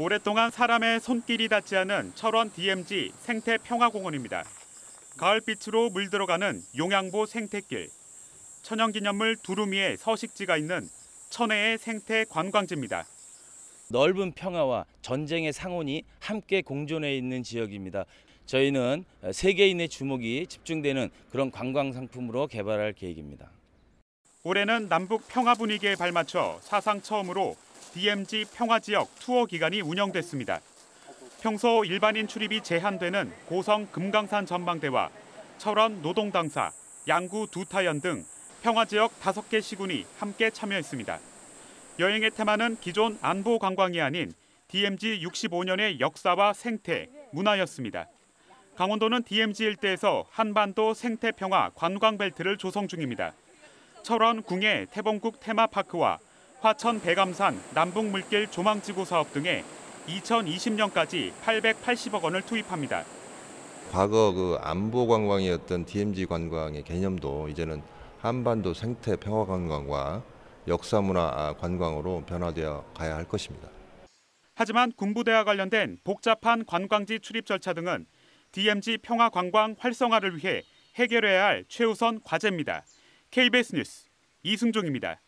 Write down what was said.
오랫동안 사람의 손길이 닿지 않은 철원 DMZ 생태평화공원입니다. 가을빛으로 물들어가는 용양보 생태길, 천연기념물 두루미의 서식지가 있는 천혜의 생태 관광지입니다. 넓은 평화와 전쟁의 상온이 함께 공존해 있는 지역입니다. 저희는 세계인의 주목이 집중되는 그런 관광 상품으로 개발할 계획입니다. 올해는 남북 평화 분위기에 발맞춰 사상 처음으로 DMZ 평화지역 투어 기간이 운영됐습니다. 평소 일반인 출입이 제한되는 고성 금강산 전망대와 철원 노동당사, 양구 두타연 등 평화지역 5개 시군이 함께 참여했습니다. 여행의 테마는 기존 안보 관광이 아닌 DMZ 65년의 역사와 생태, 문화였습니다. 강원도는 DMZ 일대에서 한반도 생태 평화 관광 벨트를 조성 중입니다. 철원 궁예 태봉국 테마파크와 화천 대감산 남북 물길 조망지구 사업 등에 2020년까지 880억 원을 투입합니다. 과거 그 안보 관광이었던 DMZ 관광의 개념도 이제는 한반도 생태 평화 관광과 역사 문화 관광으로 변화되어 가야 할 것입니다. 하지만 군부대와 관련된 복잡한 관광지 출입 절차 등은 DMZ 평화 관광 활성화를 위해 해결해야 할 최우선 과제입니다. KBS 뉴스 이승종입니다.